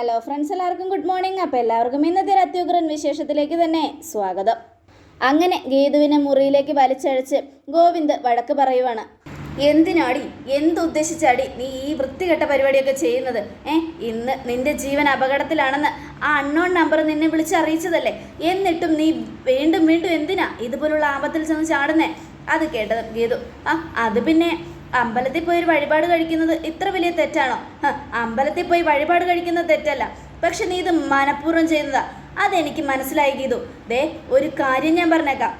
Hello friends എല്ലാവർക്കും good morning അപ്പോൾ എല്ലാവർക്കും ഇന്നത്തെ ഒരു അത്യുഗ്രൻ വിശേഷത്തിലേക്ക് തന്നെ സ്വാഗതം. അങ്ങനെ ഗേതുവിനെ മുറിയിലേക്ക് വലിച്ചഴച്ച് ഗോവിന്ദ് വടക്ക് പറയുവാണ് എന്തിനാടി? എന്തുദ്ദേശിച്ചാടി നീ ഈ വൃത്തികെട്ട പരിപാടിയൊക്കെ ചെയ്യുന്നത്? ഏ ഇന്ന് നിന്റെ ജീവൻ അപകടത്തിലാണെന്ന് ആ അൺനോൺ നമ്പർ നിന്നെ വിളിച്ചറിയിച്ചതല്ലേ എന്നിട്ടും നീ വീണ്ടും വീണ്ടും എന്തിനാ ഇതുപോലുള്ള ആപത്തിൽ ചെന്ന് ചാടുന്നേ? അത് കേട്ടത് ഗീതു ആ അത് പിന്നെ അമ്പലത്തിൽ പോയി ഒരു വഴിപാട് കഴിക്കുന്നത് ഇത്ര വലിയ തെറ്റാണോ? അമ്പലത്തിൽ പോയി വഴിപാട് കഴിക്കുന്നത് തെറ്റല്ല. പക്ഷെ നീ ഇത് മനഃപൂർവം ചെയ്യുന്നതാ. അതെനിക്ക് മനസ്സിലായി ഗീതു. ദേ ഒരു കാര്യം ഞാൻ പറഞ്ഞേക്കാം.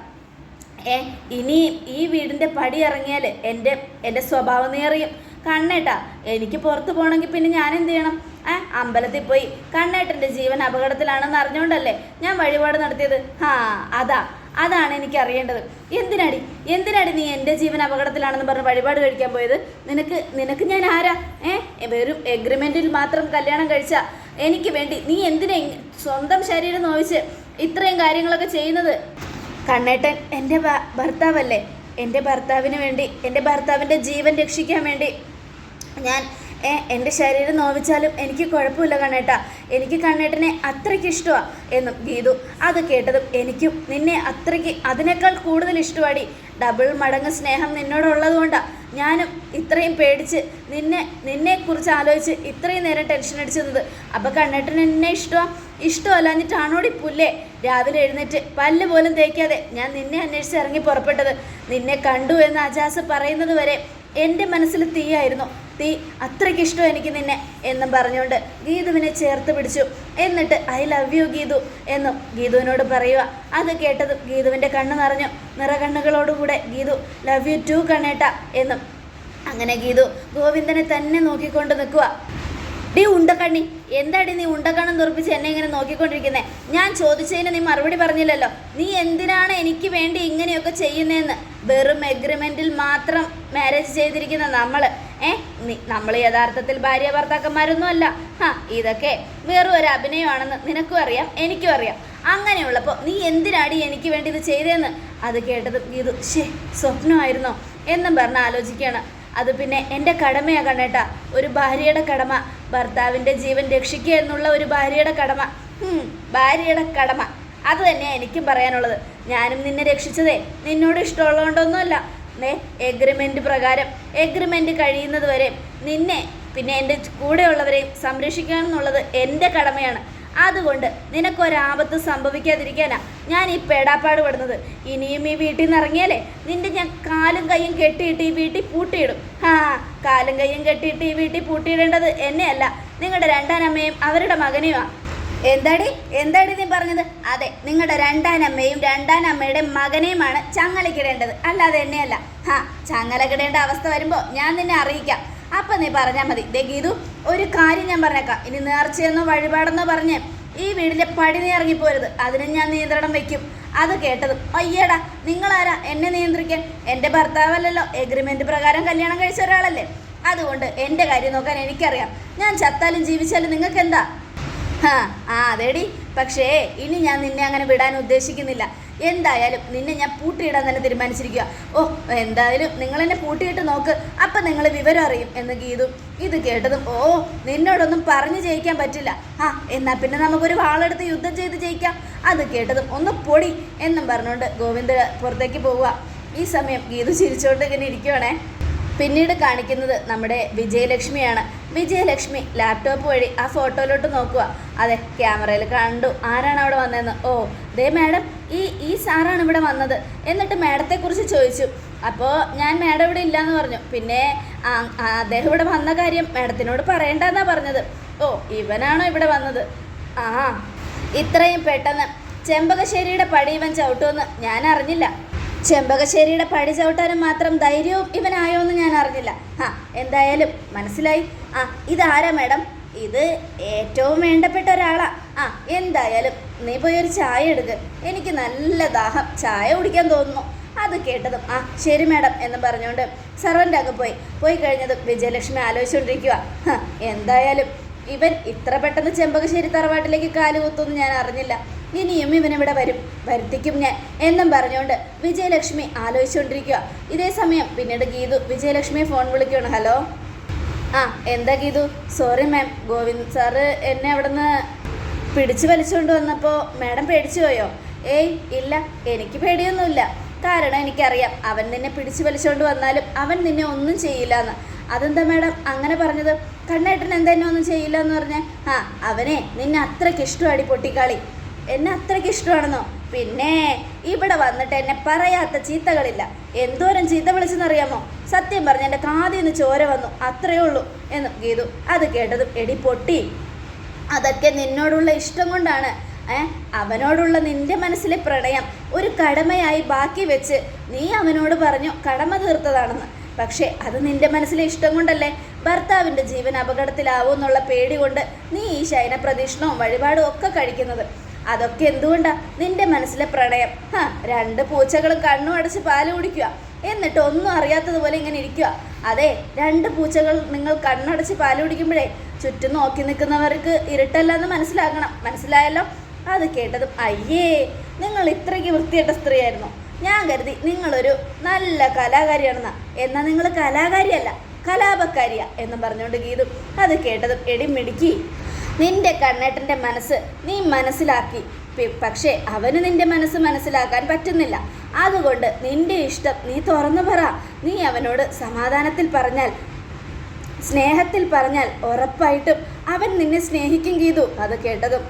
ഏ ഇനി ഈ വീടിന്റെ പടി ഇറങ്ങിയാൽ എന്റെ എന്റെ സ്വഭാവം നേറിയും കണ്ണേട്ടാ എനിക്ക് പുറത്ത് പോകണമെങ്കിൽ പിന്നെ ഞാൻ എന്ത് ചെയ്യണം? ഏ അമ്പലത്തിൽ പോയി കണ്ണേട്ടന്റെ ജീവൻ അപകടത്തിലാണെന്ന് അറിഞ്ഞുകൊണ്ടല്ലേ ഞാൻ വഴിപാട് നടത്തിയത്? ഹാ അതാ. അതാണ് എനിക്ക് അറിയേണ്ടത് എന്തിനടി? എന്തിനടി നീ എന്റെ ജീവൻ അപകടത്തിലാണെന്ന് പറഞ്ഞ് വഴിപാട് കഴിക്കാൻ പോയത്? നിനക്ക് നിനക്ക് ഞാൻ ആരാ? ഏ? വെറും എഗ്രിമെന്റിൽ മാത്രം കല്യാണം കഴിച്ച എനിക്ക് വേണ്ടി നീ എന്തിനാ സ്വന്തം ശരീരം നോവിച്ച് ഇത്രയും കാര്യങ്ങളൊക്കെ ചെയ്യുന്നത്? കണ്ണേട്ടൻ എന്റെ ഭർത്താവല്ലേ? എന്റെ ഭർത്താവിന് വേണ്ടി എന്റെ ഭർത്താവിന്റെ ജീവൻ രക്ഷിക്കാൻ വേണ്ടി ഞാൻ ഏ, എന്റെ ശരീരം നോവിച്ചാലും എനിക്ക് കുഴപ്പമില്ല കണ്ണേട്ട. എനിക്ക് കണ്ണേട്ടനെ അത്രയ്ക്ക് ഇഷ്ടമാണ് എന്നും ഗീതു അത് കേട്ടതും എനിക്കും നിന്നെ അത്രയ്ക്ക് അതിനേക്കാൾ കൂടുതൽ ഇഷ്ടമാടി ഡബിൾ മടങ്ങ് സ്നേഹം നിന്നോടുള്ളത് കൊണ്ടാണ് ഞാനും ഇത്രയും പേടിച്ച് നിന്നെ നിന്നെക്കുറിച്ച് ആലോചിച്ച് ഇത്രയും നേരം ടെൻഷൻ അടിച്ചിരുന്നത് അപ്പോൾ കണ്ണേട്ടൻ എന്നെ ഇഷ്ടമാണ് ഇഷ്ടമല്ലാഞ്ഞിട്ടാണോടി പുല്ലേ? രാവിലെ എഴുന്നേറ്റ് പല്ല് പോലും തേക്കാതെ ഞാൻ നിന്നെ അന്വേഷിച്ച് ഇറങ്ങി പുറപ്പെട്ടത്. നിന്നെ കണ്ടു എന്ന് അജാസ് പറയുന്നത് വരെ എന്റെ മനസ്സിൽ തീയായിരുന്നു. തീ അത്രയ്ക്ക് ഇഷ്ടം എനിക്ക് നിന്നെ എന്നും പറഞ്ഞുകൊണ്ട് ഗീതുവിനെ ചേർത്ത് പിടിച്ചു. എന്നിട്ട് ഐ ലവ് യു ഗീതു എന്നും ഗീതുവിനോട് പറയുക. അത് കേട്ടതും ഗീതുവിന്റെ കണ്ണ് നിറഞ്ഞു. നിറകണ്ണുകളോടുകൂടെ ഗീതു ലവ് യു ടു കണ്ണേട്ട എന്നും അങ്ങനെ ഗീതു ഗോവിന്ദനെ തന്നെ നോക്കിക്കൊണ്ട് നിൽക്കുക. ഡീ ഉണ്ടക്കണ്ണി എന്താടി നീ ഉണ്ടക്കണ്ണം തുറപ്പിച്ച് എന്നെ ഇങ്ങനെ നോക്കിക്കൊണ്ടിരിക്കുന്നേ? ഞാൻ ചോദിച്ചതിന് നീ മറുപടി പറഞ്ഞില്ലല്ലോ. നീ എന്തിനാണ് എനിക്ക് വേണ്ടി ഇങ്ങനെയൊക്കെ ചെയ്യുന്നതെന്ന് വെറും എഗ്രിമെന്റിൽ മാത്രം മാരേജ് ചെയ്തിരിക്കുന്ന നമ്മൾ ഏ? നമ്മൾ യഥാർത്ഥത്തിൽ ഭാര്യ ഭർത്താക്കന്മാരൊന്നും അല്ല. ഹാ ഇതൊക്കെ വേറെ ഒരു അഭിനയമാണെന്ന് നിനക്കും അറിയാം എനിക്കും അറിയാം. അങ്ങനെയുള്ളപ്പോൾ നീ എന്തിനാടി എനിക്ക് വേണ്ടി ഇത് ചെയ്തതെന്ന് അത് കേട്ടത് ഇത് ശേ സ്വപ്നമായിരുന്നോ? എന്നും പറഞ്ഞ് ആലോചിക്കുകയാണ്. അത് പിന്നെ എന്റെ കടമയാ കണ്ണേട്ടാ. ഒരു ഭാര്യയുടെ കടമ. ഭർത്താവിന്റെ ജീവൻ രക്ഷിക്കുക എന്നുള്ള ഒരു ഭാര്യയുടെ കടമ. ഭാര്യയുടെ കടമ. അത് തന്നെയാണ് എനിക്കും പറയാനുള്ളത്. ഞാനും നിന്നെ രക്ഷിച്ചതേ. നിന്നോട് ഇഷ്ടമുള്ളതുകൊണ്ടൊന്നുമല്ല. എഗ്രിമെന്റ് പ്രകാരം. എഗ്രിമെന്റ് കഴിയുന്നത് വരെ നിന്നെ പിന്നെ എന്റെ കൂടെയുള്ളവരെയും സംരക്ഷിക്കുക എന്നുള്ളത് എന്റെ കടമയാണ്. അതുകൊണ്ട് നിനക്കൊരാപത്ത് സംഭവിക്കാതിരിക്കാനാ ഞാൻ ഈ പേടാപ്പാട് പെടുന്നത്. ഇനിയും ഈ വീട്ടിൽ നിന്ന് ഇറങ്ങിയാലേ നിന്റെ ഞാൻ കാലും കൈയും കെട്ടിയിട്ട് ഈ വീട്ടിൽ പൂട്ടിയിടും. ആ കാലും കൈയും കെട്ടിയിട്ട് ഈ വീട്ടിൽ പൂട്ടിയിടേണ്ടത് എന്നെയല്ല നിങ്ങളുടെ രണ്ടാനമ്മയും അവരുടെ മകനെയുമാ. എന്താടി? എന്താടി നീ പറഞ്ഞത്? അതെ നിങ്ങളുടെ രണ്ടാനമ്മയും രണ്ടാനമ്മയുടെ മകനെയുമാണ് ചങ്ങലക്കിടേണ്ടത് അല്ലാതെ എന്നെയല്ല. ഹാ ചങ്ങലക്കിടേണ്ട അവസ്ഥ വരുമ്പോൾ ഞാൻ നിന്നെ അറിയിക്കാം. അപ്പം നീ പറഞ്ഞാൽ മതി. ദേ ഗീതു ഒരു കാര്യം ഞാൻ പറഞ്ഞേക്കാം. ഇനി നേർച്ചയെന്നോ വഴിപാടെന്നോ പറഞ്ഞ് ഈ വീടിന്റെ പടി നീ ഇറങ്ങിപ്പോരുത്. അതിന് ഞാൻ നിയന്ത്രണം വെക്കും. അത് കേട്ടത് അയ്യടാ നിങ്ങളാരാ? എന്നെ നിയന്ത്രിക്കാൻ? എന്റെ ഭർത്താവല്ലല്ലോ. എഗ്രിമെന്റ് പ്രകാരം കല്യാണം കഴിച്ച ഒരാളല്ലേ. അതുകൊണ്ട് എന്റെ കാര്യം നോക്കാൻ എനിക്കറിയാം. ഞാൻ ചത്താലും ജീവിച്ചാലും നിങ്ങൾക്ക് എന്താ ആ അതെടി. പക്ഷേ ഇനി ഞാൻ നിന്നെ അങ്ങനെ വിടാൻ ഉദ്ദേശിക്കുന്നില്ല. എന്തായാലും നിന്നെ ഞാൻ പൂട്ടിയിടാൻ തന്നെ തീരുമാനിച്ചിരിക്കുക ഓ എന്തായാലും നിങ്ങൾ എന്നെ പൂട്ടിയിട്ട് നോക്ക്. അപ്പം നിങ്ങൾ വിവരം അറിയും എന്ന് ഗീതു ഇത് കേട്ടതും ഓ നിന്നോടൊന്നും പറഞ്ഞു ജയിക്കാൻ പറ്റില്ല. ആ എന്നാൽ പിന്നെ നമുക്കൊരു വാളെടുത്ത് യുദ്ധം ചെയ്ത് ജയിക്കാം. അത് കേട്ടതും ഒന്ന് പൊടി എന്നും പറഞ്ഞുകൊണ്ട് ഗോവിന്ദ് പുറത്തേക്ക് പോവുക ഈ സമയം ഗീതു ചിരിച്ചുകൊണ്ട് ഇങ്ങനെ ഇരിക്കുവാണേ. പിന്നീട് കാണിക്കുന്നത് നമ്മുടെ വിജയലക്ഷ്മിയാണ്. വിജയലക്ഷ്മി ലാപ്ടോപ്പ് വഴി ആ ഫോട്ടോയിലോട്ട് നോക്കുക അതെ ക്യാമറയിൽ കണ്ടു. ആരാണ് അവിടെ വന്നതെന്ന്? ഓ ദേ മാഡം ഈ ഈ സാറാണ് ഇവിടെ വന്നത്. എന്നിട്ട് മാഡത്തെക്കുറിച്ച് ചോദിച്ചു. അപ്പോൾ ഞാൻ മാഡം ഇവിടെ ഇല്ലയെന്ന് പറഞ്ഞു. പിന്നെ അദ്ദേഹം ഇവിടെ വന്ന കാര്യം മാഡത്തിനോട് പറയണ്ടെന്നാണ് പറഞ്ഞത്. ഓ ഇവനാണോ ഇവിടെ വന്നത്? ആ ഇത്രയും പെട്ടെന്ന്. ചെമ്പകശ്ശേരിയുടെ പടി ഇവൻ ചവിട്ടുമെന്ന് ഞാൻ അറിഞ്ഞില്ല. ചെമ്പകശ്ശേരിയുടെ പടി ചവിട്ടാനും മാത്രം ധൈര്യവും ഇവനായോ എന്ന് ഞാൻ അറിഞ്ഞില്ല. ആ എന്തായാലും മനസ്സിലായി. ആ ഇതാരാ മേഡം? ഇത് ഏറ്റവും വേണ്ടപ്പെട്ട ഒരാളാ. ആ എന്തായാലും നീ പോയി ഒരു ചായ എടുക്ക്. എനിക്ക് നല്ല ദാഹം. ചായ കുടിക്കാൻ തോന്നുന്നു. അത് കേട്ടതും ആ ശരി മേഡം എന്ന് പറഞ്ഞുകൊണ്ട് സർവന്റെ അകം പോയി. പോയി കഴിഞ്ഞതും വിജയലക്ഷ്മി ആലോചിച്ചുകൊണ്ടിരിക്കുക "ഹ, എന്തായാലും ഇവൻ ഇത്ര പെട്ടെന്ന് ചെമ്പകശ്ശേരി തറവാട്ടിലേക്ക് കാലുകുത്തുമെന്ന് ഞാൻ അറിഞ്ഞില്ല. ഇനിയും ഇവനിവിടെ വരും വരുത്തിക്കും ഞാൻ എന്നും പറഞ്ഞുകൊണ്ട് വിജയലക്ഷ്മി ആലോചിച്ചുകൊണ്ടിരിക്കുക. ഇതേ സമയം പിന്നീട് ഗീതു വിജയലക്ഷ്മിയെ ഫോൺ വിളിക്കുകയാണ്. ഹലോ ആ എന്താ Geethu? Sorry ma'am Govind sir എന്നെ അവിടുന്ന് പിടിച്ചു വലിച്ചുകൊണ്ട് വന്നപ്പോൾ മാഡം പേടിച്ചു പോയോ? ഏയ് ഇല്ല എനിക്ക് പേടിയൊന്നുമില്ല. കാരണം എനിക്കറിയാം അവൻ നിന്നെ പിടിച്ചു വലിച്ചുകൊണ്ട് വന്നാലും അവൻ നിന്നെ ഒന്നും ചെയ്യില്ല എന്ന് അതെന്താ മാഡം അങ്ങനെ പറഞ്ഞത്? കണ്ണേട്ടൻ എന്താ എന്നെ ഒന്നും ചെയ്യില്ല എന്ന് പറഞ്ഞാൽ ആ അവനെ നിന്നെ അത്രയ്ക്ക് ഇഷ്ടമാടി പൊട്ടിക്കാളി. എന്നെ അത്രയ്ക്ക് ഇഷ്ടമാണെന്നോ? പിന്നെ ഇവിടെ വന്നിട്ട് എന്നെ പറയാത്ത ചീത്തകളില്ല. എന്തോരം ചീത്ത വിളിച്ചെന്നറിയാമോ? സത്യം പറഞ്ഞ എന്റെ കാതിൽ നിന്ന് ചോര വന്നു. അത്രയേ ഉള്ളൂ എന്ന് ഗീതു അത് കേട്ടതും എടി പൊട്ടി. അതൊക്കെ നിന്നോടുള്ള ഇഷ്ടം കൊണ്ടാണ്. അവനോടുള്ള നിന്റെ മനസ്സിലെ പ്രണയം ഒരു കടമയായി ബാക്കി വെച്ച് നീ അവനോട് പറഞ്ഞു കടമ തീർത്തതാണെന്ന്. പക്ഷേ അത് നിന്റെ മനസ്സിലെ ഇഷ്ടം കൊണ്ടല്ലേ? ഭർത്താവിന്റെ ജീവൻ അപകടത്തിലാവും എന്നുള്ള പേടി കൊണ്ട് നീ ഈ ശയന പ്രദക്ഷിണവും വഴിപാടും ഒക്കെ കഴിക്കുന്നത്. അതൊക്കെ എന്തുകൊണ്ടാ? നിന്റെ മനസ്സിലെ പ്രണയം. രണ്ട് പൂച്ചകളും കണ്ണും അടച്ച് പാൽ കുടിക്കുക. എന്നിട്ട് ഒന്നും അറിയാത്തതുപോലെ ഇങ്ങനെ ഇരിക്കുക. അതെ രണ്ട് പൂച്ചകൾ നിങ്ങൾ കണ്ണടച്ച് പാൽ കുടിക്കുമ്പോഴേ ചുറ്റും നോക്കി നിൽക്കുന്നവർക്ക് ഇരുട്ടല്ലെന്ന് മനസ്സിലാക്കണം. മനസ്സിലായല്ലോ? അത് കേട്ടതും അയ്യേ നിങ്ങൾ ഇത്രയ്ക്ക് വൃത്തിയായിട്ട സ്ത്രീയായിരുന്നു. ഞാൻ കരുതി നിങ്ങളൊരു നല്ല കലാകാരിയാണെന്നാ. എന്നാൽ നിങ്ങൾ കലാകാരിയല്ല കലാപക്കാരിയാ എന്ന് പറഞ്ഞുകൊണ്ട് ഗീതു. അത് കേട്ടതും എടി മിടുക്കി. നിന്റെ കണ്ണേട്ടന്റെ മനസ്സ് നീ മനസ്സിലാക്കി. പക്ഷേ അവന് നിന്റെ മനസ്സ് മനസ്സിലാക്കാൻ പറ്റുന്നില്ല. അതുകൊണ്ട് നിന്റെ ഇഷ്ടം നീ തുറന്നു പറ. നീ അവനോട് സമാധാനത്തിൽ പറഞ്ഞാൽ സ്നേഹത്തിൽ പറഞ്ഞാൽ ഉറപ്പായിട്ടും അവൻ നിന്നെ സ്നേഹിക്കും ചെയ്തു. അത് കേട്ടതും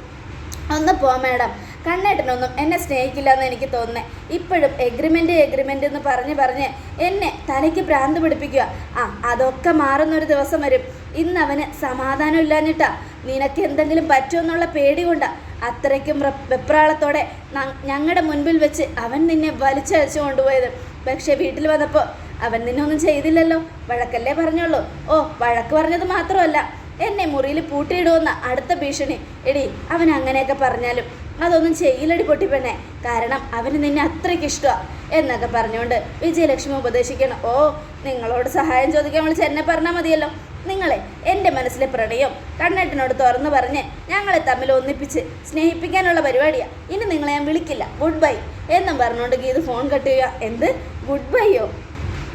ഒന്ന് പോ മാഡം. കണ്ണേട്ടനൊന്നും എന്നെ സ്നേഹിക്കില്ല എന്ന് എനിക്ക് തോന്നുന്നേ. ഇപ്പോഴും എഗ്രിമെന്റ് എഗ്രിമെന്റ് എന്ന് പറഞ്ഞ് പറഞ്ഞ് എന്നെ തലയ്ക്ക് ഭ്രാന്ത് പിടിപ്പിക്കുക. ആ അതൊക്കെ മാറുന്നൊരു ദിവസം വരും. ഇന്ന് അവന് സമാധാനം ഇല്ലാഞ്ഞിട്ടാ നിനക്ക് എന്തെങ്കിലും പറ്റുമെന്നുള്ള പേടി കൊണ്ടാ അത്രയ്ക്കും വെപ്രാളത്തോടെ ഞങ്ങളുടെ മുൻപിൽ വെച്ച് അവൻ നിന്നെ വലിച്ചഴച്ചു കൊണ്ടുപോയത്. പക്ഷേ വീട്ടിൽ വന്നപ്പോൾ അവൻ നിന്നെ ഒന്നും ചെയ്തില്ലല്ലോ. വഴക്കല്ലേ പറഞ്ഞോളൂ. ഓ വഴക്ക് പറഞ്ഞത് മാത്രമല്ല. എന്നെ മുറിയിൽ പൂട്ടിയിടുമെന്ന അടുത്ത ഭീഷണി. എടി അവൻ അങ്ങനെയൊക്കെ പറഞ്ഞാലും അതൊന്നും ചെയ്യില്ലടി പൊട്ടിപ്പെണ്ണേ. കാരണം അവന് നിന്നെ അത്രയ്ക്ക് ഇഷ്ടമാണ് എന്നൊക്കെ പറഞ്ഞുകൊണ്ട് വിജയലക്ഷ്മി ഉപദേശിക്കണം. ഓ നിങ്ങളോട് സഹായം ചോദിക്കാൻ വിളിച്ച് എന്നെ പറഞ്ഞാൽ മതിയല്ലോ. നിങ്ങളെ എന്റെ മനസ്സിലെ പ്രണയം കണ്ണേട്ടനോട് തുറന്നു പറഞ്ഞ് ഞങ്ങളെ തമ്മിൽ ഒന്നിപ്പിച്ച് സ്നേഹിപ്പിക്കാനുള്ള പരിപാടിയാണ് ഇനി നിങ്ങളെ ഞാൻ വിളിക്കില്ല. ഗുഡ് ബൈ എന്നും പറഞ്ഞുകൊണ്ട് ഗീത് ഫോൺ കട്ട് ചെയ്യുക. എന്ത്? ഗുഡ് ബൈയോ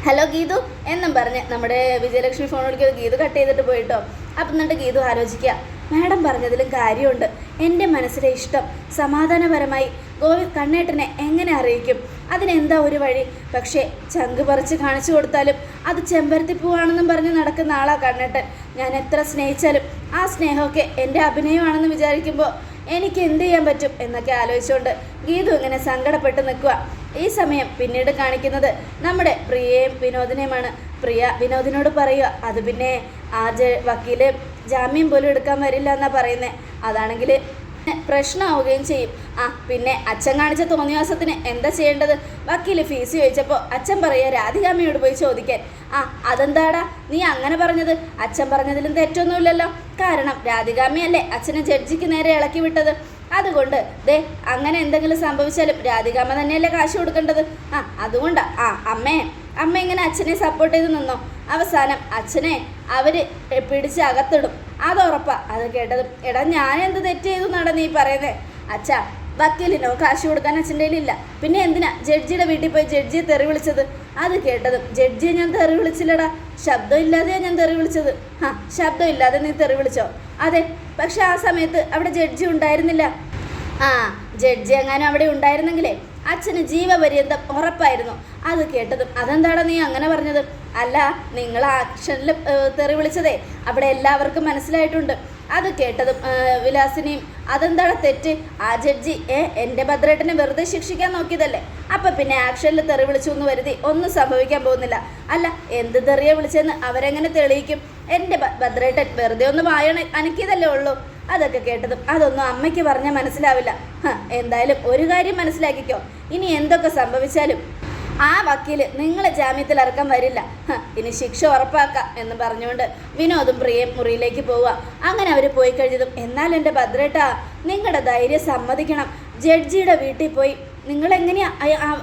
ഹലോ ഗീതു. എന്നും പറഞ്ഞ് നമ്മുടെ വിജയലക്ഷ്മി ഫോൺ വിളിക്കുക. ഗീതു കട്ട് ചെയ്തിട്ട് പോയിട്ടോ. അപ്പം എന്നിട്ട് ഗീതു ആലോചിക്കുക. മാഡം പറഞ്ഞതിലും കാര്യമുണ്ട്. എന്റെ മനസ്സിലെ ഇഷ്ടം സമാധാനപരമായി ഗോവി കണ്ണേട്ടനെ എങ്ങനെ അറിയിക്കും? അതിനെന്താ ഒരു വഴി? പക്ഷേ ചങ്ക് പറിച്ച് കാണിച്ചു കൊടുത്താലും അത് ചെമ്പരത്തി പൂവാണെന്നും പറഞ്ഞ് നടക്കുന്ന ആളാ കണ്ണേട്ടൻ. ഞാൻ എത്ര സ്നേഹിച്ചാലും ആ സ്നേഹമൊക്കെ എന്റെ അഭിനയമാണെന്ന് വിചാരിക്കുമ്പോൾ എനിക്ക് എന്ത് ചെയ്യാൻ പറ്റും എന്നൊക്കെ ആലോചിച്ചുകൊണ്ട് ഗീതു ഇങ്ങനെ സങ്കടപ്പെട്ട് നിൽക്കുക ഈ സമയം പിന്നീട് കാണിക്കുന്നത് നമ്മുടെ പ്രിയയും വിനോദിനെയുമാണ്. പ്രിയ വിനോദിനോട് പറയുക അത് പിന്നെ ആ ജ വക്കീൽ ജാമ്യം പോലും എടുക്കാൻ വരില്ല എന്നാ പറയുന്നത് അതാണെങ്കിൽ പ്രശ്നമാവുകയും ചെയ്യും. ആ പിന്നെ അച്ഛൻ കാണിച്ച തോന്നിയാസത്തിന് എന്താ ചെയ്യേണ്ടത്? വക്കീൽ ഫീസ് ചോദിച്ചപ്പോൾ അച്ഛൻ പറയുക രാധികാമ്മയോട് പോയി ചോദിക്കാൻ. ആ അതെന്താടാ? നീ അങ്ങനെ പറഞ്ഞത്? അച്ഛൻ പറഞ്ഞതിലും തെറ്റൊന്നുമില്ലല്ലോ. കാരണം രാധികാമ്മയല്ലേ അച്ഛനെ ജഡ്ജിക്ക് നേരെ ഇളക്കി വിട്ടത്. അതുകൊണ്ട് ദേ അങ്ങനെ എന്തെങ്കിലും സംഭവിച്ചാലും രാധികാമ്മ തന്നെയല്ലേ കാശ് കൊടുക്കേണ്ടത്? ആ അതുകൊണ്ടാ. ആ അമ്മേ. അമ്മ ഇങ്ങനെ അച്ഛനെ സപ്പോർട്ട് ചെയ്ത് നിന്നോ? അവസാനം അച്ഛനെ അവർ പിടിച്ച് അകത്തിടും. അത് ഉറപ്പാ. അത് കേട്ടതും എടാ ഞാൻ എന്ത് തെറ്റ് ചെയ്തു എന്നാണ് നീ പറയുന്നത് അച്ഛാ വക്കീലിനോ? കാശ് കൊടുക്കാൻ അച്ഛന്റെ ഇല്ല പിന്നെ എന്തിനാ ജഡ്ജിയുടെ വീട്ടിൽ പോയി ജഡ്ജിയെ തെറി വിളിച്ചത്? അത് കേട്ടതും ജഡ്ജിയെ ഞാൻ തെറി വിളിച്ചില്ലടാ. ശബ്ദം ഇല്ലാതെയാണ് ഞാൻ തെറി വിളിച്ചത്. ആ ശബ്ദം ഇല്ലാതെ നീ തെറി വിളിച്ചോ? അതെ പക്ഷെ ആ സമയത്ത് അവിടെ ജഡ്ജി ഉണ്ടായിരുന്നില്ല. ആ ജഡ്ജി എങ്ങാനും അവിടെ ഉണ്ടായിരുന്നെങ്കിലേ? അച്ഛന് ജീവപര്യന്തം ഉറപ്പായിരുന്നു. അത് കേട്ടതും അതെന്താടാ നീ അങ്ങനെ പറഞ്ഞത്? അല്ല നിങ്ങൾ ആക്ഷനിൽ തെറി വിളിച്ചതേ. അവിടെ എല്ലാവർക്കും മനസ്സിലായിട്ടുണ്ട്. അത് കേട്ടതും വിലാസിനിയും അതെന്താണ് തെറ്റ്? ആ ജഡ്ജി ഏ എന്റെ ഭദ്രേട്ടനെ വെറുതെ ശിക്ഷിക്കാൻ നോക്കിയതല്ലേ? അപ്പം പിന്നെ ആക്ഷനിൽ തെറി വിളിച്ചു എന്ന് വരുതി ഒന്നും സംഭവിക്കാൻ പോകുന്നില്ല. അല്ല എന്ത് തെറിയെ വിളിച്ചെന്ന് അവരെങ്ങനെ തെളിയിക്കും? എന്റെ ഭദ്രേട്ടൻ വെറുതെ ഒന്ന് വായണ അനക്കിയതല്ലേ ഉള്ളൂ. അതൊക്കെ കേട്ടതും അതൊന്നും അമ്മയ്ക്ക് പറഞ്ഞാൽ മനസ്സിലാവില്ല. എന്തായാലും ഒരു കാര്യം മനസ്സിലാക്കിക്കോ. ഇനി എന്തൊക്കെ സംഭവിച്ചാലും ആ വക്കീൽ നിങ്ങളെ ജാമ്യത്തിൽ ഇറക്കാൻ വരില്ല. ഇനി ശിക്ഷ ഉറപ്പാക്കാം എന്ന് പറഞ്ഞുകൊണ്ട് വിനോദും പ്രിയം മുറിയിലേക്ക് പോവുക. അങ്ങനെ അവർ പോയി കഴിഞ്ഞതും എന്നാൽ എന്റെ ഭദ്രേട്ടാ നിങ്ങളുടെ ധൈര്യം സമ്മതിക്കണം. ജഡ്ജിയുടെ വീട്ടിൽ പോയി നിങ്ങൾ എങ്ങനെയാ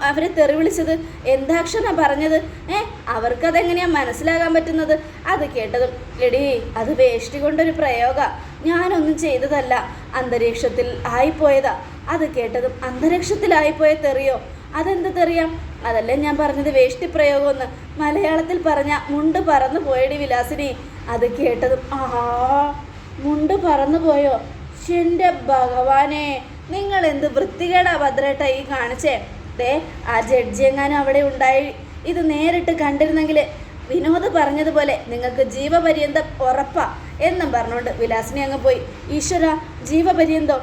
അവരെ തെറി വിളിച്ചത്? എന്താക്ഷനാ പറഞ്ഞത്? ഏ അവർക്കതെങ്ങനെയാ മനസ്സിലാകാൻ പറ്റുന്നത്? അത് കേട്ടതും എടീ അത് വേഷ്ടി കൊണ്ടൊരു പ്രയോഗ. ഞാനൊന്നും ചെയ്തതല്ല. അന്തരീക്ഷത്തിൽ ആയിപ്പോയതാ. അത് കേട്ടതും അന്തരീക്ഷത്തിലായിപ്പോയ തെറിയോ? അതെന്ത് തെറിയാം? അതല്ലേ ഞാൻ പറഞ്ഞത് വേഷ്ടി പ്രയോഗമെന്ന്. മലയാളത്തിൽ പറഞ്ഞ മുണ്ട് പറന്നു പോയടി വിലാസിനി. അത് കേട്ടതും ആ മുണ്ട് പറന്നു പോയോ? ഭഗവാനെ. നിങ്ങൾ എന്ത് വൃത്തികേടാ ഭദ്രേട്ട ഈ കാണിച്ചേ? ദേ ആ ജഡ്ജി എങ്ങാനും അവിടെ ഉണ്ടായി. ഇത് നേരിട്ട് കണ്ടിരുന്നെങ്കിൽ വിനോദ് പറഞ്ഞതുപോലെ നിങ്ങൾക്ക് ജീവപര്യന്തം ഉറപ്പാ എന്നും പറഞ്ഞുകൊണ്ട് വിലാസിനി അങ്ങ് പോയി. ഈശ്വര ജീവപര്യന്തം.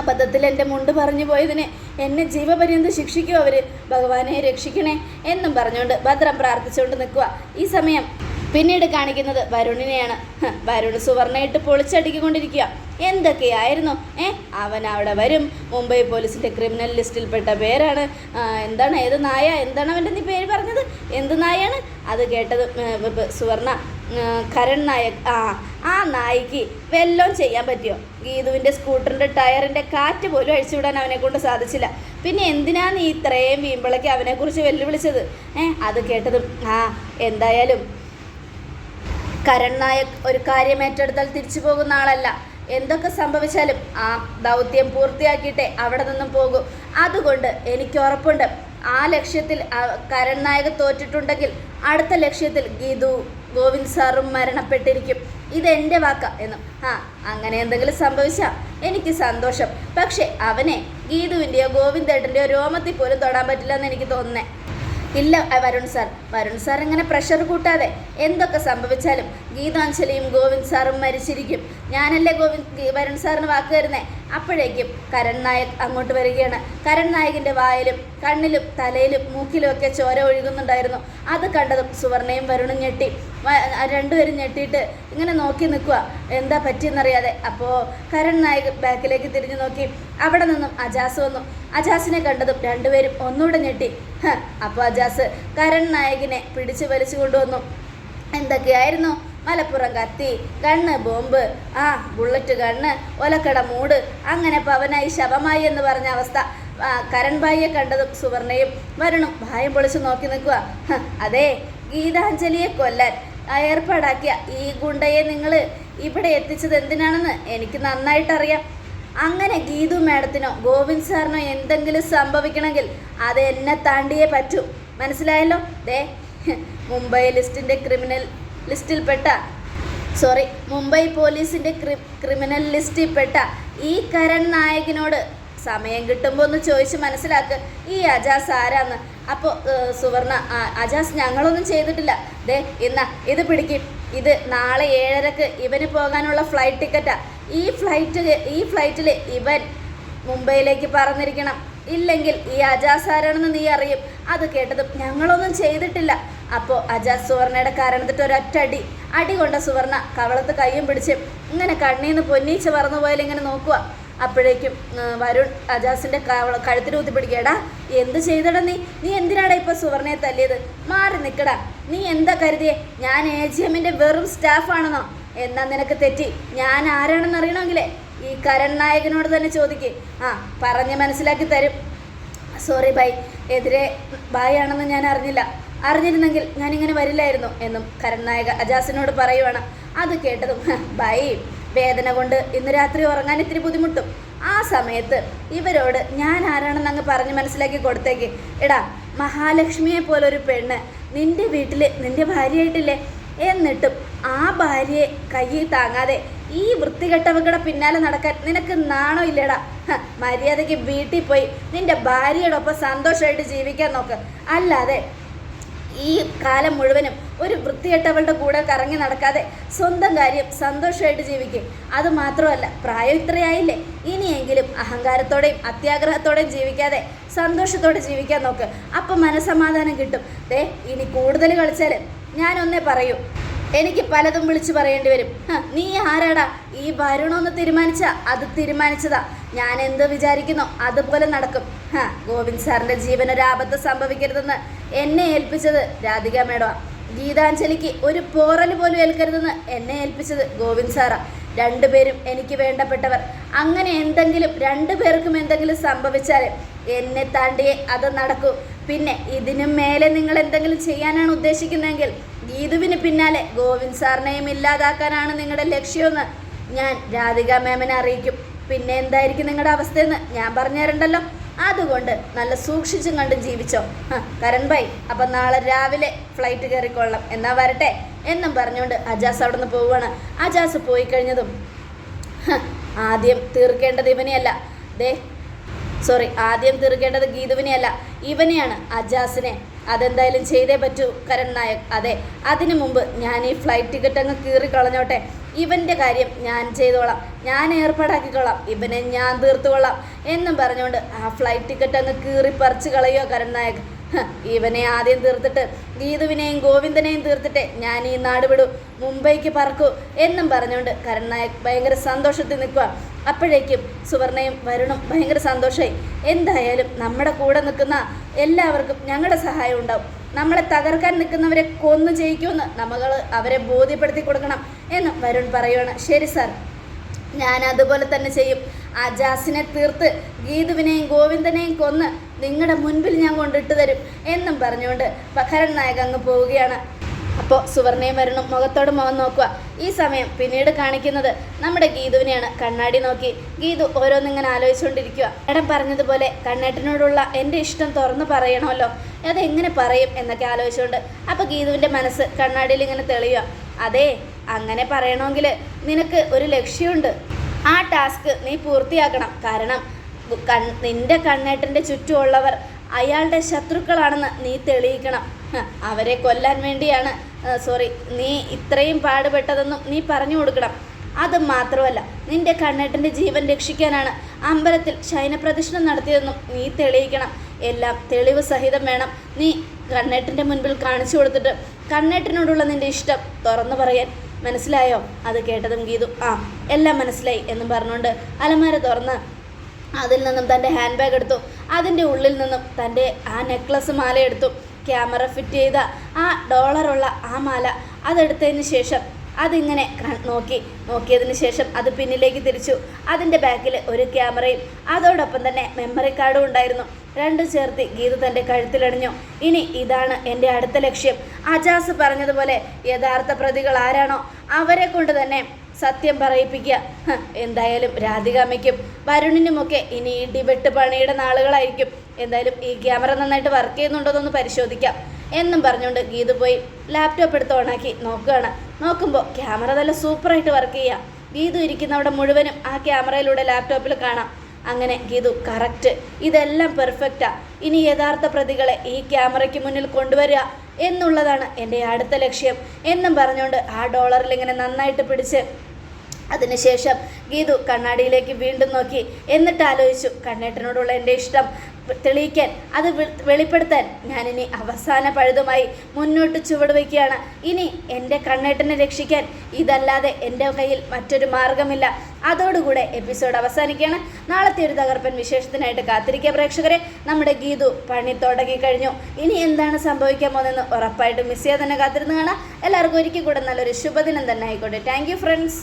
അബദ്ധത്തിൽ എന്റെ മുണ്ട് പറഞ്ഞു പോയതിനെ എന്നെ ജീവപര്യന്തം ശിക്ഷിക്കും അവർ ഭഗവാനെ രക്ഷിക്കണേ എന്നും പറഞ്ഞുകൊണ്ട് ഭദ്രം പ്രാർത്ഥിച്ചുകൊണ്ട് നിൽക്കുക ഈ സമയം പിന്നീട് കാണിക്കുന്നത് വരുണിനെയാണ്. വരുണ് വരുൺ സുവർണയിട്ട് പൊളിച്ചടിക്കൊണ്ടിരിക്കുക എന്തൊക്കെയായിരുന്നു? ഏ അവൻ അവിടെ വരും. മുംബൈ പോലീസിന്റെ ക്രിമിനൽ ലിസ്റ്റിൽപ്പെട്ട പേരാണ്. എന്താണ് ഏത് നായ? എന്താണ് അവന്റെ നീ പേര് പറഞ്ഞത്? എന്ത് നായാണ്? അത് കേട്ടത് സുവർണ. കരൺ നായക്. ആ ആ നായിക്ക് വെല്ലോം ചെയ്യാൻ പറ്റിയോ? ഗീതുവിന്റെ സ്കൂട്ടറിന്റെ ടയറിന്റെ കാറ്റ് പോലും അഴിച്ചുവിടാൻ അവനെ കൊണ്ട് സാധിച്ചില്ല. പിന്നെ എന്തിനാ നീ ഇത്രയും വീമ്പിളയ്ക്ക് അവനെക്കുറിച്ച് വെല്ലുവിളിച്ചത്? ഏ അത് കേട്ടതും ആ എന്തായാലും കരൺ നായക് ഒരു കാര്യം ഏറ്റെടുത്താൽ തിരിച്ചു പോകുന്ന ആളല്ല. എന്തൊക്കെ സംഭവിച്ചാലും ആ ദൗത്യം പൂർത്തിയാക്കിയിട്ടേ അവിടെ നിന്നും പോകും. അതുകൊണ്ട് എനിക്ക് ഉറപ്പുണ്ട്. ആ ലക്ഷ്യത്തിൽ കരൺ നായക് തോറ്റിട്ടുണ്ടെങ്കിൽ അടുത്ത ലക്ഷ്യത്തിൽ ഗീതു ഗോവിന്ദ് സാറും മരണപ്പെട്ടിരിക്കും. ഇതെന്റെ വാക്ക എന്നും. ആ അങ്ങനെ എന്തെങ്കിലും സംഭവിച്ചാൽ എനിക്ക് സന്തോഷം. പക്ഷേ അവനെ ഗീതുവിന്റെയോ ഗോവിന്ദേട്ടന്റെയോ രോമത്തിൽ പോലും തൊടാൻ പറ്റില്ല എന്ന് എനിക്ക് തോന്നുന്നേ. ഇല്ല വരുൺ സാർ. വരുൺ സാർ ഇങ്ങനെ പ്രഷർ കൂട്ടാതെ എന്തൊക്കെ സംഭവിച്ചാലും ഗീതാഞ്ജലിയും ഗോവിന്ദ് സാറും മരിച്ചിരിക്കും. ഞാനല്ലേ ഗോവിന്ദ് വരുൺ സാറിന് വാക്ക് തരുന്നേ? അപ്പോഴേക്കും കരൺ നായക് അങ്ങോട്ട് വരികയാണ്. കരൺ നായകിന്റെ വായിലും കണ്ണിലും തലയിലും മൂക്കിലും ഒക്കെ ചോര ഒഴുകുന്നുണ്ടായിരുന്നു. അത് കണ്ടതും സുവർണയും വരുണും ഞെട്ടി. രണ്ടുപേരും ഞെട്ടിയിട്ട് ഇങ്ങനെ നോക്കി നിൽക്കുക. എന്താ പറ്റിയെന്നറിയാതെ. അപ്പോൾ കരൺ നായക് ബാക്കിലേക്ക് തിരിഞ്ഞു നോക്കി. അവിടെ നിന്നും അജാസ് വന്നു. അജാസിനെ കണ്ടതും രണ്ടുപേരും ഒന്നുകൂടെ ഞെട്ടി. അപ്പോൾ അജാസ് കരൺ നായകിനെ പിടിച്ചു വലിച്ചു കൊണ്ടുവന്നു. എന്തൊക്കെയായിരുന്നു? മലപ്പുറം കത്തി കണ്ണ് ബോംബ് ആ ബുള്ളറ്റ് കണ്ണ് ഒലക്കട മൂട് അങ്ങനെ പവനായി ശവമായി എന്ന് പറഞ്ഞ അവസ്ഥ. കരൺഭായിയെ കരൺ ഭായിയെ കണ്ടതും സുവർണയും വരുണും ഭായം പൊളിച്ചു നോക്കി നിൽക്കുക. അതെ ഗീതാഞ്ജലിയെ കൊല്ലാൻ ഏർപ്പാടാക്കിയ ഈ ഗുണ്ടയെ നിങ്ങൾ ഇവിടെ എത്തിച്ചത് എന്തിനാണെന്ന് എനിക്ക് നന്നായിട്ടറിയാം. അങ്ങനെ ഗീതു മാഡത്തിനോ ഗോവിന്ദ് സാറിനോ എന്തെങ്കിലും സംഭവിക്കണമെങ്കിൽ അത് എന്നെ താണ്ടിയേ പറ്റൂ. മനസ്സിലായല്ലോ? ദേ മുംബൈ ലിസ്റ്റിന്റെ ക്രിമിനൽ ലിസ്റ്റിൽപ്പെട്ട സോറി മുംബൈ പോലീസിന്റെ ക്രി ക്രിമിനൽ ലിസ്റ്റിൽപ്പെട്ട ഈ കരൺ നായകിനോട് സമയം കിട്ടുമ്പോൾ ഒന്ന് ചോദിച്ച് മനസ്സിലാക്ക്. ഈ അജാസ് ആരാന്ന്? അപ്പോൾ സുവർണ അജാസ് ഞങ്ങളൊന്നും ചെയ്തിട്ടില്ല. ദേ ഇന്ന ഇത് പിടിക്കും. ഇത് നാളെ ഏഴരക്ക് ഇവന് പോകാനുള്ള ഫ്ലൈറ്റ് ടിക്കറ്റാ. ഈ ഫ്ലൈറ്റ് ഈ ഫ്ലൈറ്റിൽ ഇവൻ മുംബൈയിലേക്ക് പറന്നിരിക്കണം. ഇല്ലെങ്കിൽ ഈ അജാസ് ആരാണെന്ന് നീ അറിയും. അത് കേട്ടതും ഞങ്ങളൊന്നും ചെയ്തിട്ടില്ല. അപ്പോൾ അജാസ് സുവർണയുടെ കാരണത്തിട്ട് ഒരൊറ്റ അടി. അടി കൊണ്ട സുവർണ കവളത്ത് കയ്യും പിടിച്ച് ഇങ്ങനെ കണ്ണീന്ന് പൊന്നീച്ച് പറന്നു പോയാൽ ഇങ്ങനെ നോക്കുക അപ്പോഴേക്കും വരുൺ അജാസിന്റെ കവള കഴുത്തിൽ ഊത്തി എന്ത് ചെയ്തടാ നീ? നീ എന്തിനാടാ ഇപ്പോൾ സുവർണയെ തല്ലിയത്? മാറി നിൽക്കടാ നീ എന്താ കരുതിയേ? ഞാൻ എ ജി എമ്മിന്റെ വെറും സ്റ്റാഫാണെന്നോ എന്നാ നിനക്ക് തെറ്റി? ഞാൻ ആരാണെന്ന് അറിയണമെങ്കിലേ? ഈ കരൺ നായകനോട് തന്നെ ചോദിക്കേ. ആ പറഞ്ഞ് മനസ്സിലാക്കി തരും. സോറി ബൈ എതിരെ ബായ് ആണെന്ന് ഞാൻ അറിഞ്ഞില്ല. അറിഞ്ഞിരുന്നെങ്കിൽ ഞാനിങ്ങനെ വരില്ലായിരുന്നു എന്നും കരൺ നായക അജാസിനോട് പറയുവാണ്. അത് കേട്ടതും "ഹ, ബൈ. വേദന കൊണ്ട് ഇന്ന് രാത്രി ഉറങ്ങാൻ ഇത്തിരി ബുദ്ധിമുട്ടും. ആ സമയത്ത് ഇവരോട് ഞാൻ ആരാണെന്ന് അങ്ങ് പറഞ്ഞ് മനസ്സിലാക്കി കൊടുത്തേക്ക്. എടാ മഹാലക്ഷ്മിയെ പോലൊരു പെണ്ണ് നിന്റെ വീട്ടിൽ നിന്റെ ഭാര്യയായിട്ടില്ലേ? എന്നിട്ടും ആ ഭാര്യയെ കയ്യിൽ താങ്ങാതെ ഈ വൃത്തികെട്ടവകളുടെ പിന്നാലെ നടക്കാൻ നിനക്ക് നാണോ ഇല്ലടാ? മര്യാദയ്ക്ക് വീട്ടിൽ പോയി നിന്റെ ഭാര്യയോടൊപ്പം സന്തോഷമായിട്ട് ജീവിക്കാൻ നോക്ക്. അല്ലാതെ ഈ കാലം മുഴുവനും ഒരു വൃത്തികെട്ടവളുടെ കൂടെ കറങ്ങി നടക്കാതെ സ്വന്തം കാര്യം സന്തോഷമായിട്ട് ജീവിക്കും. അത് മാത്രമല്ല പ്രായം ഇത്രയായില്ലേ? ഇനിയെങ്കിലും അഹങ്കാരത്തോടെയും അത്യാഗ്രഹത്തോടെയും ജീവിക്കാതെ സന്തോഷത്തോടെ ജീവിക്കാൻ നോക്ക്. അപ്പം മനസമാധാനം കിട്ടും. ദേ ഇനി കൂടുതൽ കളിച്ചാൽ ഞാനൊന്നേ പറയൂ. എനിക്ക് പലതും വിളിച്ചു പറയേണ്ടി വരും. നീ ആരാടാ? ഈ ഭരണമെന്ന് തീരുമാനിച്ച അത് തീരുമാനിച്ചതാ. ഞാൻ എന്ത് വിചാരിക്കുന്നു അതുപോലെ നടക്കും. ഗോവിന്ദ് സാറിന്റെ ജീവനൊരാപത്ത് സംഭവിക്കരുതെന്ന് എന്നെ ഏൽപ്പിച്ചത് രാധിക മേഡമാ ഗീതാഞ്ജലിക്ക് ഒരു പോറൽ പോലും ഏൽക്കരുതെന്ന് എന്നെ ഏൽപ്പിച്ചത് ഗോവിന്ദ് സാറാ. രണ്ടുപേരും എനിക്ക് വേണ്ടപ്പെട്ടവർ. അങ്ങനെ എന്തെങ്കിലും രണ്ടുപേർക്കും എന്തെങ്കിലും സംഭവിച്ചാൽ എന്നെ താണ്ടിയേ അത് നടക്കൂ. പിന്നെ ഇതിനും മേലെ നിങ്ങൾ എന്തെങ്കിലും ചെയ്യാനാണ് ഉദ്ദേശിക്കുന്നതെങ്കിൽ ഗീതുവിന് പിന്നാലെ ഗോവിന്ദ് സാറിനെയും ഇല്ലാതാക്കാനാണ് നിങ്ങളുടെ ലക്ഷ്യമെന്ന്. ഞാൻ രാധിക മേമനെ അറിയിക്കും. പിന്നെ എന്തായിരിക്കും നിങ്ങളുടെ അവസ്ഥയെന്ന് ഞാൻ പറഞ്ഞുതരണ്ടല്ലോ അതുകൊണ്ട് നല്ല സൂക്ഷിച്ചും കണ്ടും ജീവിച്ചോ. കരൺ ഭായ് അപ്പം നാളെ രാവിലെ ഫ്ലൈറ്റ് കയറിക്കൊള്ളാം എന്നാ വരട്ടെ? എന്നും പറഞ്ഞുകൊണ്ട് അജാസ് അവിടെ നിന്ന് പോവുകയാണ്. അജാസ് പോയി കഴിഞ്ഞതും ആദ്യം തീർക്കേണ്ടത് ഇവനെയല്ല. ദേ സോറി ആദ്യം തീർക്കേണ്ടത് ഗീതുവിനെയല്ല. ഇവനെയാണ് അജാസിനെ അതെന്തായാലും ചെയ്തേ പറ്റൂ കരൺ നായക് അതെ അതിനു മുമ്പ് ഞാൻ ഈ ഫ്ലൈറ്റ് ടിക്കറ്റ് അങ്ങ് കീറി കളഞ്ഞോട്ടെ. ഇവന്റെ കാര്യം ഞാൻ ചെയ്തോളാം. ഞാൻ ഏർപ്പാടാക്കിക്കോളാം. ഇവനെ ഞാൻ തീർത്തുകൊള്ളാം. എന്നും പറഞ്ഞുകൊണ്ട് ആ ഫ്ലൈറ്റ് ടിക്കറ്റ് അങ്ങ് കീറി പറിച്ചു കളയോ കരൺ നായക് ഇവനെ ആദ്യം തീർത്തിട്ട് ഗീതുവിനെയും ഗോവിന്ദനെയും തീർത്തിട്ട് ഞാൻ ഈ നാട് വിടൂ മുംബൈക്ക് പറക്കൂ എന്നും പറഞ്ഞുകൊണ്ട് കരൺ നായക് ഭയങ്കര സന്തോഷത്തിൽ നിൽക്കുക അപ്പോഴേക്കും സുവർണയും വരുണും ഭയങ്കര സന്തോഷമായി എന്തായാലും നമ്മുടെ കൂടെ നിൽക്കുന്ന എല്ലാവർക്കും ഞങ്ങളുടെ സഹായം ഉണ്ടാവും. നമ്മളെ തകർക്കാൻ നിൽക്കുന്നവരെ കൊന്നു ജയിക്കുമെന്ന് നമ്മൾ അവരെ ബോധ്യപ്പെടുത്തി കൊടുക്കണം എന്ന് വരുൺ പറയുവാണ്. ശരി സാർ. ഞാൻ അതുപോലെ തന്നെ ചെയ്യും. ആ ജാസിനെ തീർത്ത് ഗീതുവിനെയും ഗോവിന്ദനെയും കൊന്ന് നിങ്ങളുടെ മുൻപിൽ ഞാൻ കൊണ്ടിട്ട് തരും എന്നും പറഞ്ഞുകൊണ്ട് പഖരൻ നായക് അങ്ങ് പോവുകയാണ്. അപ്പോൾ സുവർണയും വരണം മുഖത്തോട് മുഖം നോക്കുക. ഈ സമയം പിന്നീട് കാണിക്കുന്നത് നമ്മുടെ ഗീതുവിനെയാണ്. കണ്ണാടി നോക്കി ഗീതു ഓരോന്നിങ്ങനെ ആലോചിച്ചുകൊണ്ടിരിക്കുക. എടം പറഞ്ഞതുപോലെ കണ്ണേട്ടനോടുള്ള എന്റെ ഇഷ്ടം തുറന്നു പറയണമല്ലോ. അതെങ്ങനെ പറയും എന്നൊക്കെ ആലോചിച്ചുകൊണ്ട് അപ്പോൾ ഗീതുവിന്റെ മനസ്സ് കണ്ണാടിയിൽ ഇങ്ങനെ തെളിയുക. അതെ അങ്ങനെ പറയണമെങ്കിൽ നിനക്ക് ഒരു ലക്ഷ്യമുണ്ട്. ആ ടാസ്ക് നീ പൂർത്തിയാക്കണം. കാരണം കൺ നിന്റെ കണ്ണേട്ടന്റെ ചുറ്റുമുള്ളവർ അയാളുടെ ശത്രുക്കളാണെന്ന് നീ തെളിയിക്കണം. അവരെ കൊല്ലാൻ വേണ്ടിയാണ്. സോറി നീ ഇത്രയും പാടുപെട്ടതെന്നും നീ പറഞ്ഞു കൊടുക്കണം. അത് മാത്രമല്ല നിന്റെ കണ്ണേട്ടന്റെ ജീവൻ രക്ഷിക്കാനാണ് അമ്പലത്തിൽ ശയനപ്രദക്ഷിണം നടത്തിയതെന്നും നീ തെളിയിക്കണം. എല്ലാം തെളിവ് സഹിതം വേണം നീ കണ്ണേട്ടന്റെ മുൻപിൽ കാണിച്ചു കൊടുത്തിട്ട്. കണ്ണേട്ടനോടുള്ള നിന്റെ ഇഷ്ടം തുറന്നു പറയാൻ. മനസ്സിലായോ? അത് കേട്ടതും ഗീതു. ആ എല്ലാം മനസ്സിലായി എന്നും പറഞ്ഞുകൊണ്ട് അലമാര തുറന്ന് അതിൽ നിന്നും തന്റെ ഹാൻഡ് ബാഗ് എടുത്തു. അതിന്റെ ഉള്ളിൽ നിന്നും തന്റെ ആ നെക്ലസ് മാല എടുത്തു. ക്യാമറ ഫിറ്റ് ചെയ്ത ആ ഡോളറുള്ള ആ മാല അതെടുത്തതിന് ശേഷം അതിങ്ങനെ നോക്കി. നോക്കിയതിന് ശേഷം അത് പിന്നിലേക്ക് തിരിച്ചു. അതിന്റെ ബാക്കിൽ ഒരു ക്യാമറയും അതോടൊപ്പം തന്നെ മെമ്മറി കാർഡും ഉണ്ടായിരുന്നു. രണ്ടും ചേർത്ത് ഗീത തന്റെ കഴുത്തിലണിഞ്ഞു. ഇനി ഇതാണ് എന്റെ അടുത്ത ലക്ഷ്യം. അജാസ് പറഞ്ഞതുപോലെ യഥാർത്ഥ പ്രതികൾ ആരാണോ? അവരെ കൊണ്ട് തന്നെ സത്യം പറയിപ്പിക്കുക. എന്തായാലും രാധികാമ്മയ്ക്കും വരുണിനുമൊക്കെ ഇനി ഇടിവെട്ട് പണിയുടെ നാളുകളായിരിക്കും. എന്തായാലും ഈ ക്യാമറ നന്നായിട്ട് വർക്ക് ചെയ്യുന്നുണ്ടോയെന്നൊന്ന് പരിശോധിക്കാം. എന്നും പറഞ്ഞുകൊണ്ട് ഗീതു പോയി ലാപ്ടോപ്പ് എടുത്ത് ഓണാക്കി നോക്കുകയാണ്. നോക്കുമ്പോൾ ക്യാമറ നല്ല സൂപ്പറായിട്ട് വർക്ക് ചെയ്യുക ഗീതു ഇരിക്കുന്ന അവിടെ മുഴുവനും ആ ക്യാമറയിലൂടെ ലാപ്ടോപ്പിൽ കാണാം. അങ്ങനെ ഗീതു കറക്റ്റ് ഇതെല്ലാം പെർഫെക്റ്റാ ഇനി യഥാർത്ഥ പ്രതികളെ ഈ ക്യാമറയ്ക്ക് മുന്നിൽ കൊണ്ടുവരിക എന്നുള്ളതാണ് എന്റെ അടുത്ത ലക്ഷ്യം. എന്നും പറഞ്ഞുകൊണ്ട് ആ ഡോളറിൽ ഇങ്ങനെ നന്നായിട്ട് പിടിച്ച് അതിനുശേഷം ഗീതു കണ്ണാടിയിലേക്ക് വീണ്ടും നോക്കി. എന്നിട്ട് ആലോചിച്ചു കണ്ണേട്ടനോടുള്ള എന്റെ ഇഷ്ടം തെളിയിക്കാൻ അത് വെളിപ്പെടുത്താൻ ഞാനിനി അവസാന പഴുതുമായി മുന്നോട്ട് ചുവട് വയ്ക്കുകയാണ്. ഇനി എന്റെ കണ്ണേട്ടനെ രക്ഷിക്കാൻ ഇതല്ലാതെ എന്റെ കയ്യിൽ മറ്റൊരു മാർഗമില്ല. അതോടുകൂടെ എപ്പിസോഡ് അവസാനിക്കുകയാണ്. നാളത്തെ ഒരു തകർപ്പൻ വിശേഷത്തിനായിട്ട് കാത്തിരിക്കുക പ്രേക്ഷകരെ. നമ്മുടെ ഗീതു പണി തുടങ്ങി കഴിഞ്ഞു. ഇനി എന്താണ് സംഭവിക്കാൻ പോകുന്നതെന്ന് ഉറപ്പായിട്ടും മിസ് ചെയ്യാതെ തന്നെ കാത്തിരുന്ന് കാണാം. എല്ലാവർക്കും ഒരിക്കൽ കൂടെ നല്ലൊരു ശുഭദിനം തന്നെ ആയിക്കോട്ടെ. Thank friends